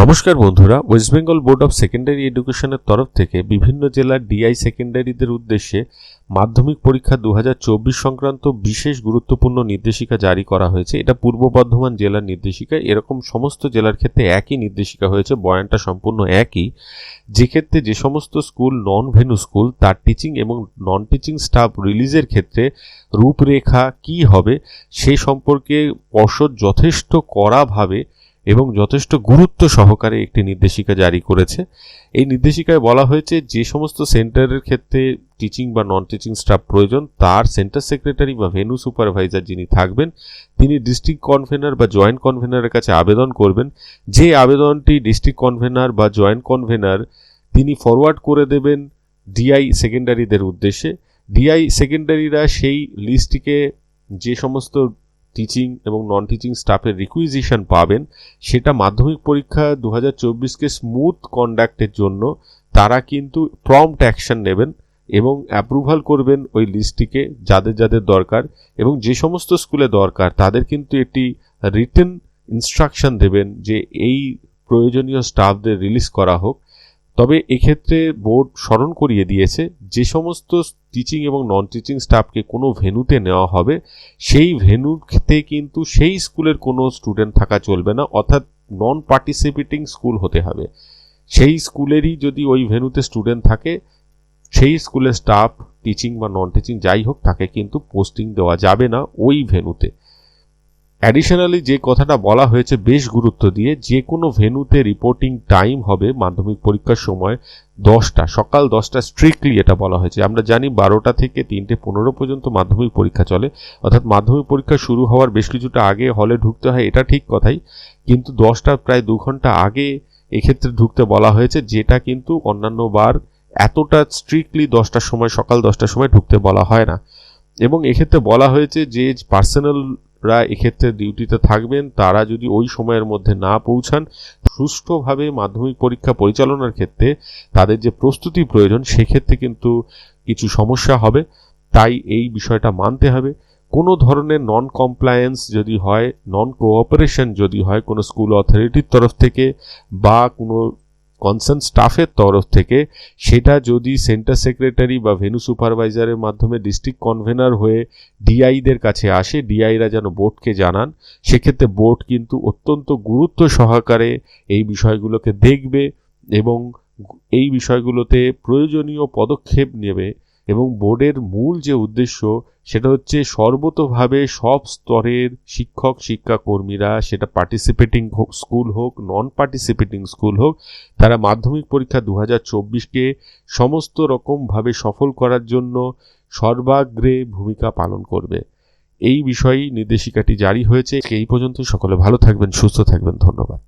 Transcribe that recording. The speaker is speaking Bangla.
নমস্কার বন্ধুরা West Bengal board of secondary এডুকেশনের তরফ থেকে বিভিন্ন জেলার ডিআই সেকেন্ডারিদের উদ্দেশ্যে মাধ্যমিক পরীক্ষা দু হাজার চব্বিশ সংক্রান্ত বিশেষ গুরুত্বপূর্ণ নির্দেশিকা জারি করা হয়েছে। এটা পূর্ব বর্ধমান জেলার নির্দেশিকা। এরকম সমস্ত জেলার ক্ষেত্রে একই নির্দেশিকা হয়েছে, বয়ানটা সম্পূর্ণ একই। যেক্ষেত্রে যে সমস্ত স্কুল নন ভেনু স্কুল, তার টিচিং এবং নন টিচিং স্টাফ রিলিজের ক্ষেত্রে রূপরেখা কি হবে, সে সম্পর্কে পর্ষদ যথেষ্ট কড়াভাবে এবং যথেষ্ট গুরুত্ব সহকারে একটি নির্দেশিকা জারি করেছে। এই নির্দেশিকায় বলা হয়েছে, যে সমস্ত সেন্টারের ক্ষেত্রে টিচিং বা নন টিচিং স্টাফ প্রয়োজন, তার সেন্টার সেক্রেটারি বা ভেনু সুপারভাইজার যিনি থাকবেন, তিনি ডিস্ট্রিক্ট কনভেনার বা জয়েন্ট কনভেনারের কাছে আবেদন করবেন। যে আবেদনটি ডিস্ট্রিক্ট কনভেনার বা জয়েন্ট কনভেনার তিনি ফরওয়ার্ড করে দেবেন ডিআই সেকেন্ডারিদের উদ্দেশ্যে। ডিআই সেকেন্ডারিরা সেই লিস্টটিকে যে সমস্ত টিচিং এবং নন টিচিং স্টাফের রিকুইজিশন পাবেন। সেটা মাধ্যমিক পরীক্ষা দু হাজার চব্বিশকে স্মুথ কন্ডাক্টের জন্য। তারা কিন্তু প্রম্পট অ্যাকশন নেবেন এবং অ্যাপ্রুভাল করবেন ওই লিস্টটিকে যাদের যাদের দরকার এবং যে সমস্ত স্কুলে দরকার, তাদের কিন্তু একটি রিটেন ইনস্ট্রাকশন দেবেন যে এই প্রয়োজনীয় স্টাফদের রিলিজ করা হোক। তবে এক্ষেত্রে বোর্ড স্মরণ করিয়ে দিয়েছে, যে সমস্ত টিচিং এবং নন টিচিং স্টাফকে কোনো ভেনুতে নেওয়া হবে, সেই ভেনুতে কিন্তু সেই স্কুলের কোনো স্টুডেন্ট থাকা চলবে না, অর্থাৎ নন পার্টিসিপেটিং স্কুল হতে হবে। সেই স্কুলেরই যদি ওই ভেনুতে স্টুডেন্ট থাকে, সেই স্কুলের স্টাফ টিচিং বা নন টিচিং যাই হোক, তাকে কিন্তু পোস্টিং দেওয়া যাবে না ওই ভেনুতে অ্যাডিশনালি যে কথাটা বলা হয়েছে বেশ গুরুত্ব দিয়ে, যে কোনো ভেনুতে রিপোর্টিং টাইম হবে মাধ্যমিক পরীক্ষার সময় দশটা, সকাল দশটা স্ট্রিক্টলি এটা বলা হয়েছে। আমরা জানি বারোটা থেকে তিনটে পনেরো পর্যন্ত মাধ্যমিক পরীক্ষা চলে। অর্থাৎ মাধ্যমিক পরীক্ষা শুরু হওয়ার বেশ কিছুটা আগে হলে ঢুকতে হয়, এটা ঠিক কথাই। কিন্তু দশটা প্রায় দু ঘণ্টা আগে এক্ষেত্রে ঢুকতে বলা হয়েছে, যেটা কিন্তু অন্যান্য বার এতটা স্ট্রিক্টলি দশটার সময়, সকাল দশটার সময় ঢুকতে বলা হয় না। এবং এক্ষেত্রে বলা হয়েছে যে পার্সোনাল এক্ষেত্রে ডিউটিতে থাকবেন। তারা যদি ওই সময়ের মধ্যে না পৌঁছান, সুষ্ঠুভাবে মাধ্যমিক পরীক্ষা পরিচালনার ক্ষেত্রে তাদের যে প্রস্তুতি প্রয়োজন, সেক্ষেত্রে কিন্তু কিছু সমস্যা হবে। তাই এই বিষয়টা মানতে হবে। কোনো ধরনের নন কমপ্লায়েন্স যদি হয় নন কোঅপারেশন যদি হয় কোনো স্কুল অথরিটির তরফ থেকে বা কোনো কনসার্ন স্টাফের তরফ থেকে, সেটা যদি সেন্টার সেক্রেটারি বা ভেনু সুপারভাইজারের মাধ্যমে ডিস্ট্রিক্ট কনভেনার হয়ে ডিআইদের কাছে আসে ডিআইরা যেন বোর্ডকে জানান, সেক্ষেত্রে বোর্ড কিন্তু অত্যন্ত গুরুত্ব সহকারে এই বিষয়গুলোকে দেখবে এবং এই বিষয়গুলোতে প্রয়োজনীয় পদক্ষেপ নেবে। এবং বোর্ডের মূল যে উদ্দেশ্য, সেটা হচ্ছে সর্বতোভাবে সব স্তরের শিক্ষক, শিক্ষাকর্মীরা, সেটা পার্টিসিপেটিং হোক, স্কুল হোক নন পার্টিসিপেটিং স্কুল হোক, তারা মাধ্যমিক পরীক্ষা দু হাজার চব্বিশকে সমস্ত রকমভাবে সফল করার জন্য সর্বাগ্রে ভূমিকা পালন করবে। এই বিষয়েই নির্দেশিকাটি জারি হয়েছে। এই পর্যন্ত সকলে ভালো থাকবেন, সুস্থ থাকবেন। ধন্যবাদ।